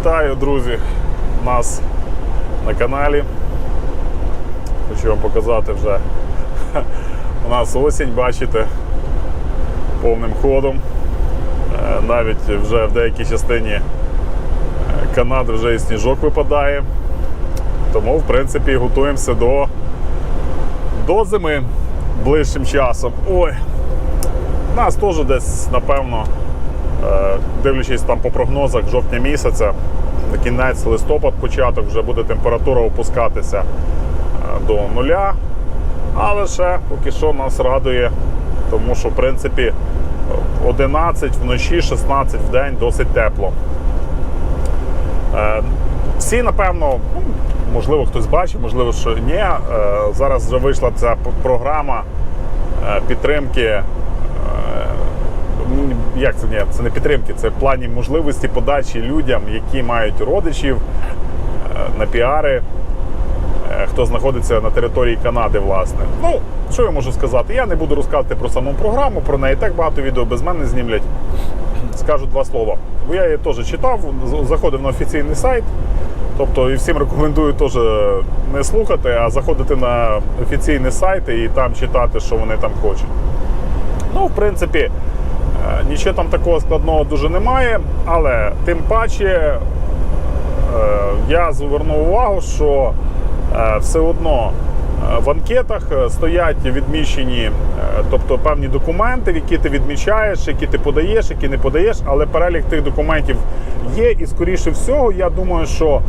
Вітаю, друзі, нас на каналі. Хочу вам показати вже. У нас осінь, бачите, повним ходом. Е, Навіть вже в деякій частині е, Канади вже і сніжок випадає. Тому, в принципі, готуємося до, до зими ближчим часом. Ой, нас теж десь, напевно, Дивлячись там по прогнозах жовтня місяця, кінець листопад, початок вже буде температура опускатися е, до нуля. Але ще поки що нас радує, тому що в принципі 11 вночі, 16 в день досить тепло. Е, Всі, напевно, ну, можливо, хтось бачив, можливо, що ні. Е, Зараз вже вийшла ця програма е, підтримки е, як це ні, це не підтримки, це в плані можливості подачі людям, які мають родичів е, на піари, е, хто знаходиться на території Канади, власне. Ну, що я можу сказати? Я не буду розказувати про саму програму, про неї так багато відео без мене знімлять. Скажу два слова. Бо я її теж читав, заходив на офіційний сайт. Тобто і всім рекомендую теж не слухати, а заходити на офіційні сайти і там читати, що вони там хочуть. Ну, в принципі, нічого там такого складного дуже немає, але тим паче е, я звернув увагу, що е, все одно е, в анкетах е, стоять відміщені, е, тобто певні документи, які ти відмічаєш, які ти подаєш, які не подаєш, але перелік тих документів є, і скоріше всього, я думаю, що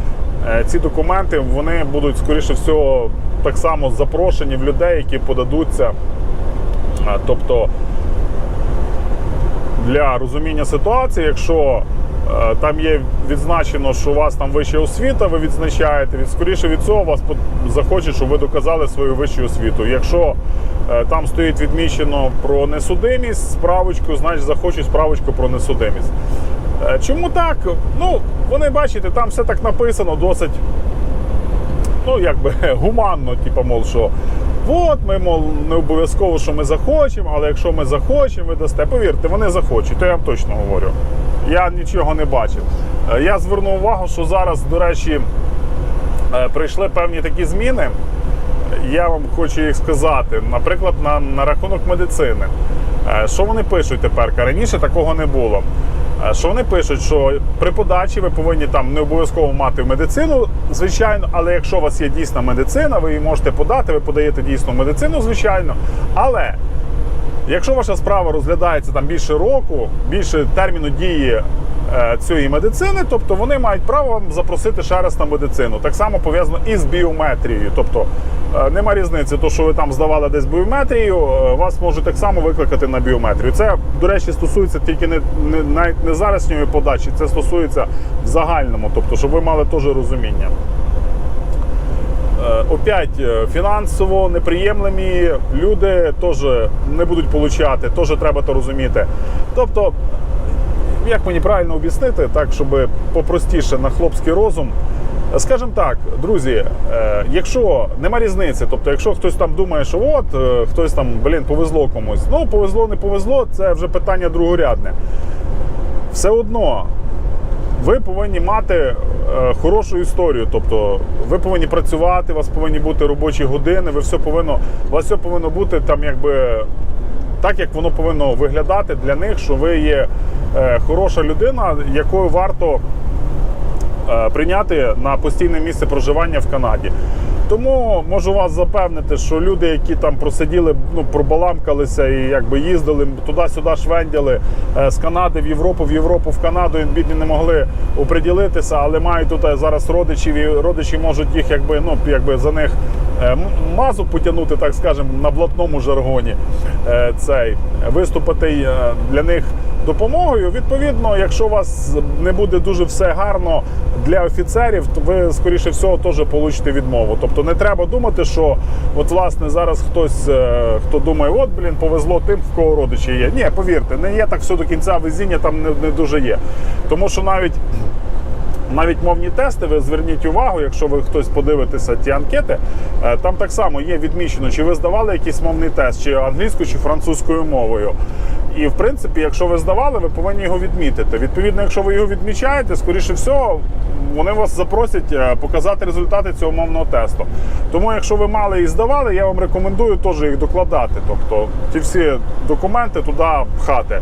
е, ці документи вони будуть скоріше всього так само запрошені в людей, які подадуться. Е, Тобто для розуміння ситуації, якщо е, там є відзначено, що у вас там вища освіта, ви відзначаєте, від скоріше від цього вас захочуть, щоб ви доказали свою вищу освіту. Якщо е, там стоїть відмічено про несудимість, справочку, значить захочуть справочку про несудимість. Е, Чому так? Ну, вони бачите, там все так написано досить ну, якби гуманно, типу, мол, що от ми, мол, не обов'язково, що ми захочемо, але якщо ми захочемо, ви дасте. Повірте, вони захочуть, то я вам точно говорю. Я нічого не бачив. Е, Я звернув увагу, що зараз, до речі, е, прийшли певні такі зміни. Я вам хочу їх сказати. Наприклад, на, на рахунок медицини. Е, Що вони пишуть тепер? Раніше такого не було. Що вони пишуть, що при подачі ви повинні там не обов'язково мати медицину, звичайно, але якщо у вас є дійсна медицина, ви її можете подати, ви подаєте дійсну медицину, звичайно. Але Якщо ваша справа розглядається там більше року, більше терміну дії цієї медицини, тобто вони мають право запросити ще раз на медицину. Так само пов'язано і з біометрією. Тобто е, нема різниці, то що ви там здавали десь біометрію, е, вас можуть так само викликати на біометрію. Це, до речі, стосується тільки не, не навіть не зарашньої подачі, це стосується в загальному, тобто, щоб ви мали теж розуміння. Е, Опять е, фінансово неприємлемі люди теж не будуть получати, теж треба то розуміти. Тобто, як мені правильно об'яснити, так, щоб попростіше на хлопський розум. Скажімо так, друзі, е, якщо нема різниці, тобто, якщо хтось там думає, що от е, хтось там, блін, повезло комусь, ну повезло, не повезло, це вже питання другорядне. Все одно ви повинні мати е, хорошу історію. Тобто ви повинні працювати, у вас повинні бути робочі години, ви все повинно, у вас все повинно бути там, якби так, як воно повинно виглядати для них, що ви є е, хороша людина, якою варто е, прийняти на постійне місце проживання в Канаді. Тому можу вас запевнити, що люди, які там просиділи, ну пробаламкалися і якби їздили туди-сюди, швендяли е, з Канади в Європу, в Європу, в Канаду, і бідні не могли оприділитися, але мають тут е, зараз родичів, і родичі можуть їх якби ну якби за них е, мазу потягнути, так скажемо, на блатному жаргоні. Цей виступити для них допомогою. Відповідно, якщо у вас не буде дуже все гарно для офіцерів, то ви скоріше всього теж получите відмову. Тобто не треба думати, що от власне зараз хтось е, хто думає, от блін, повезло тим, в кого родичі є. Ні, повірте, не є так все до кінця везіння там не, не дуже є. Тому що навіть навіть мовні тести, ви зверніть увагу, якщо ви хтось подивитеся ті анкети, е, там так само є відмічено, чи ви здавали якийсь мовний тест, чи англійською, чи французькою мовою. І в принципі, якщо ви здавали, ви повинні його відмітити. Відповідно, якщо ви його відмічаєте, скоріше всього, вони вас запросять е, показати результати цього мовного тесту. Тому, якщо ви мали і здавали, я вам рекомендую теж їх докладати. Тобто ті всі документи туди пхати.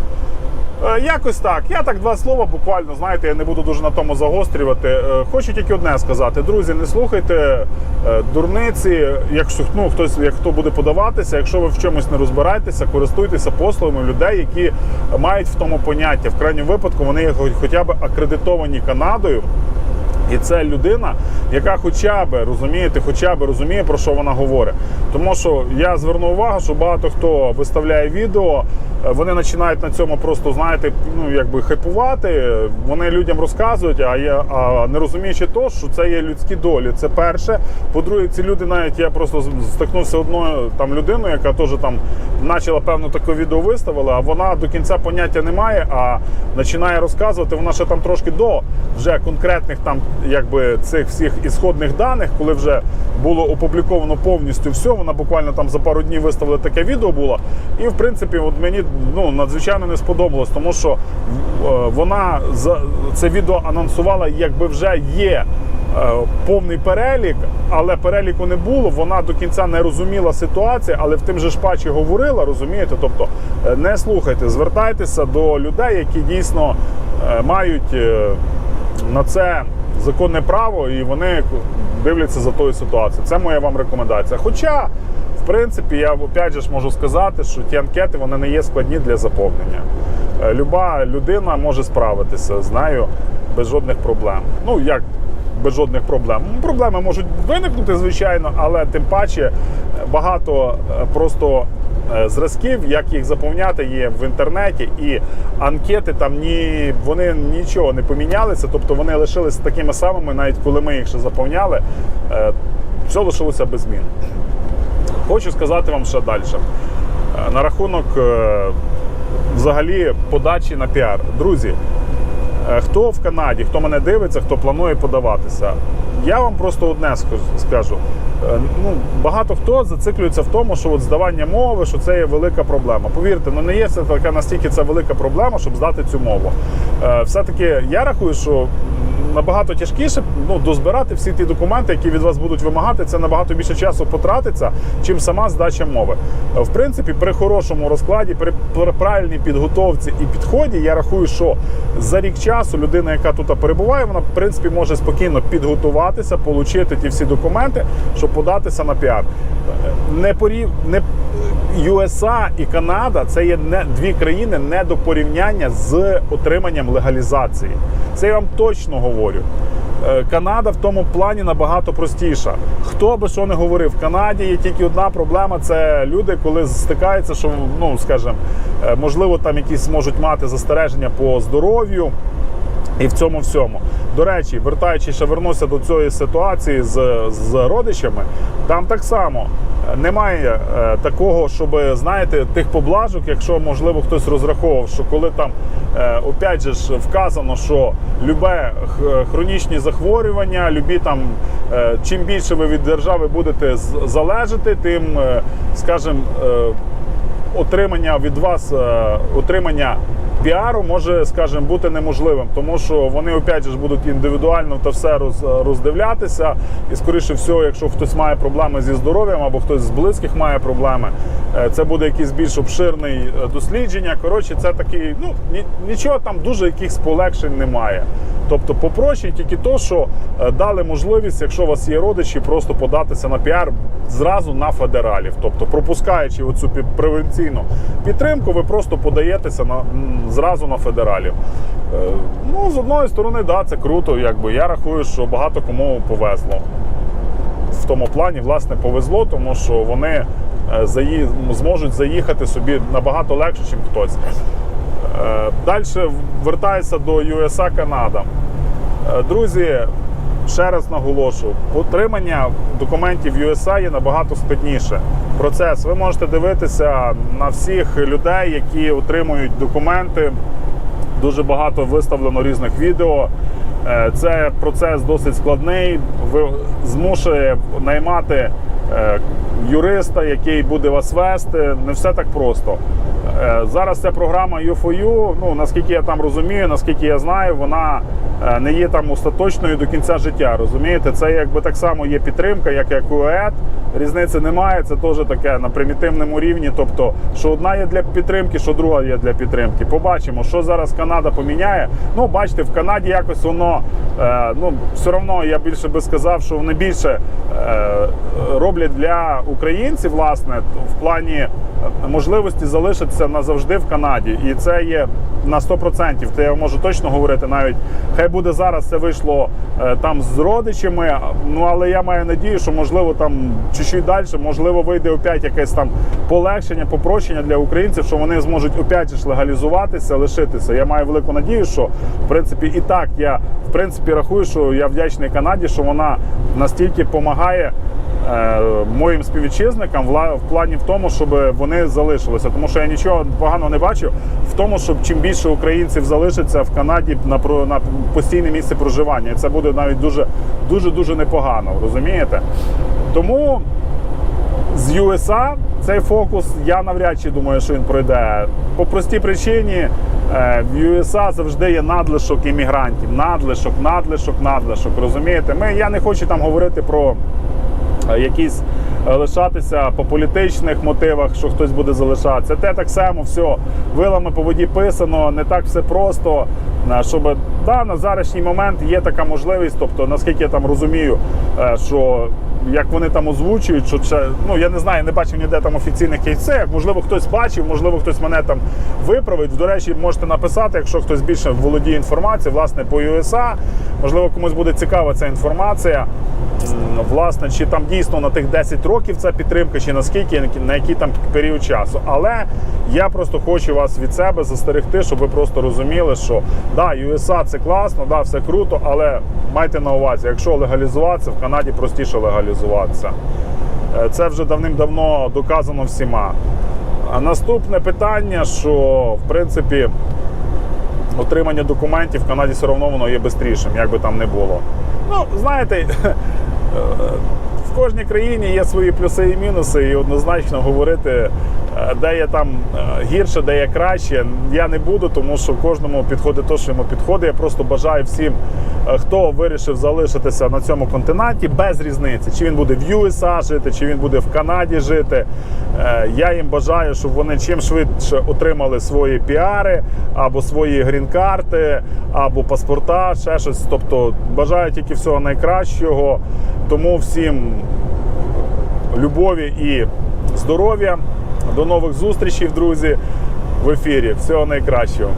Е, Якось так. Я так два слова буквально, знаєте, я не буду дуже на тому загострювати. Е, Хочу тільки одне сказати. Друзі, не слухайте е, дурниці, якщо ну, хтось, як хто буде подаватися, якщо ви в чомусь не розбираєтеся, користуйтеся послугами людей, які мають в тому поняття. В крайньому випадку вони хоча б акредитовані Канадою. І це людина, яка хоча б розумієте, хоча б розуміє, про що вона говорить. Тому що я звернув увагу, що багато хто виставляє відео, е, вони починають на цьому просто, знаєте, ну якби хайпувати. Вони людям розказують, а я а не розуміючи то, що це є людські долі. Це перше. По-друге, ці люди навіть я просто стикнувся одною там людиною, яка теж там почала певно таке відео виставила, а вона до кінця поняття не має, а починає розказувати. Вона ще там трошки до вже конкретних там якби цих всіх ісходних даних, коли вже було опубліковано повністю все. Вона буквально там за пару днів виставила таке відео було. І в принципі, от мені ну надзвичайно не сподобалось, тому що е, вона за це відео анонсувала, якби вже є. е, Повний перелік, але переліку не було. Вона до кінця не розуміла ситуацію, але в тим же ж пачі говорила, розумієте? Тобто е, не слухайте, звертайтеся до людей, які дійсно мають на це законне право, і вони дивляться за тою ситуацією. Це моя вам рекомендація. Хоча, в принципі, я опять же ж можу сказати, що ті анкети вони не є складні для заповнення. Е, Люба людина може справитися з нею без жодних проблем. Ну як без жодних проблем. Ну, Проблеми можуть виникнути, звичайно, але тим паче багато е, просто зразків, як їх заповняти, є в інтернеті, і анкети там ні, вони нічого не помінялися, тобто вони лишилися такими самими, навіть коли ми їх ще заповняли, е, все лишилося без змін. Хочу сказати вам ще далі. Е, На рахунок е, взагалі подачі на піар. Друзі, е, хто в Канаді, хто мене дивиться, хто планує подаватися, я вам просто одне скажу-. Е, Ну, багато хто зациклюється в тому, що от здавання мови, що це є велика проблема. Повірте, ну не є це така настільки це велика проблема, щоб здати цю мову. Е, Все-таки я рахую, що набагато тяжкіше ну, дозбирати всі ті документи, які від вас будуть вимагати. Це набагато більше часу потратиться, чим сама здача мови. Е, В принципі, при хорошому розкладі, при правильній підготовці і підході, я рахую, що за рік часу людина, яка тут перебуває, вона в принципі може спокійно підготуватися, отримати ті всі документи, щоб податися на піар. Не порів... не USA і Канада це є не дві країни не до порівняння з отриманням легалізації. Це я вам точно говорю. Е, Канада в тому плані набагато простіша. Хто би що не говорив, в Канаді є тільки одна проблема: це люди, коли стикаються, що ну скажімо, е, можливо, там якісь можуть мати застереження по здоров'ю. І в цьому всьому. До речі, вертаючись, ще вернуся до цієї ситуації з, з родичами, там так само немає е, такого, щоб знаєте, тих поблажок, якщо можливо хтось розраховував, що коли там е, опять же ж вказано, що любе хронічні захворювання, любі там е, чим більше ви від держави будете залежати, тим, е, скажімо, е, отримання від вас е, отримання піару може, скажімо, бути неможливим, тому що вони опять же будуть індивідуально та все роз, роздивлятися. І скоріше всього, якщо хтось має проблеми зі здоров'ям або хтось з близьких має проблеми, е, це буде якийсь більш обширний е, дослідження. Коротше, це такий, ну ні- нічого там дуже якихось полегшень немає. Тобто попроще тільки то, що е, дали можливість, якщо у вас є родичі, просто податися на піар зразу на федералів. Тобто, пропускаючи оцю пі- превенційну підтримку, ви просто подаєтеся на зразу на федералів. Е, Ну, з одної сторони, да, це круто. Якби я рахую, що багато кому повезло. В тому плані, власне, повезло, тому що вони е, заї... зможуть заїхати собі набагато легше, ніж хтось. Далі вертаюся до USA Канада. Е, Друзі, ще раз наголошу, отримання документів USA є набагато складніше. Процес ви можете дивитися на всіх людей, які отримують документи Дуже багато виставлено різних відео. Е, Це процес досить складний. Ви змушує наймати е, юриста, який буде вас вести. Не все так просто. Е, Зараз ця програма U4U, ну наскільки я там розумію, наскільки я знаю, вона не є там остаточною до кінця життя. Розумієте, це якби так само є підтримка, як як УЕД. Різниці немає. Це теж таке на примітивному рівні. Тобто, що одна є для підтримки, що друга є для підтримки. Побачимо, що зараз Канада поміняє. Ну, бачите, в Канаді якось воно е, ну все одно я більше би сказав, що вони більше е, роблять для українців, власне, в плані е, можливості залишитися назавжди в Канаді. І це є на 100%. Це я можу точно говорити. Навіть хай буде зараз це вийшло е, там з родичами. Ну але я маю надію, що можливо там чуть-чуть далі, можливо, вийде опять якесь там полегшення, попрощення для українців, що вони зможуть опять ж легалізуватися, лишитися. Я маю велику надію, що в принципі і так я в принципі рахую, що я вдячний Канаді, що вона настільки допомагає е, моїм співвітчизникам в плані в тому, щоб вони залишилися. Тому що я нічого поганого не бачу в тому, щоб чим більше українців залишиться в Канаді на на постійне місце проживання. І це буде навіть дуже дуже дуже непогано. Розумієте? Тому з USA цей фокус я навряд чи думаю, що він пройде. По простій причині е, в USA завжди є надлишок іммігрантів. Надлишок, надлишок, надлишок. Розумієте? Ми, я не хочу там говорити про е, якісь е, лишатися по політичних мотивах, що хтось буде залишатися. Те так само все вилами по воді писано, не так все просто. Щоб да, на зараз момент є така можливість, тобто наскільки я там розумію, е, що як вони там озвучують, що це, ну я не знаю, не бачив ніде там офіційних кейсів. Можливо, хтось бачив, можливо, хтось мене там виправить. До речі, можете написати, якщо хтось більше володіє інформацією, власне, по USA. Можливо, комусь буде цікава ця інформація. Власне, чи там дійсно на тих 10 років ця підтримка, чи наскільки, на який там період часу. Але я просто хочу вас від себе застерегти, щоб ви просто розуміли, що да, USA це класно, да, все круто, але майте на увазі, якщо легалізуватися, в Канаді простіше легалізуватися. Е, Це вже давним-давно доказано всіма. А наступне питання, що в принципі отримання документів в Канаді все одно воно є швидшим, як би там не було. Ну, знаєте, кожній країні є свої плюси і мінуси, і однозначно говорити, е, де є там е, гірше, де є краще, я не буду, тому що кожному підходить те, що йому підходить. Я просто бажаю всім, е, хто вирішив залишитися на цьому континенті, без різниці, чи він буде в USA жити, чи він буде в Канаді жити. Я їм бажаю, щоб вони чим швидше отримали свої піари або свої грін-карти, або паспорта, ще щось. Тобто бажаю тільки всього найкращого. Тому всім любові і здоров'я. До нових зустрічей, друзі, в ефірі. Всього найкращого.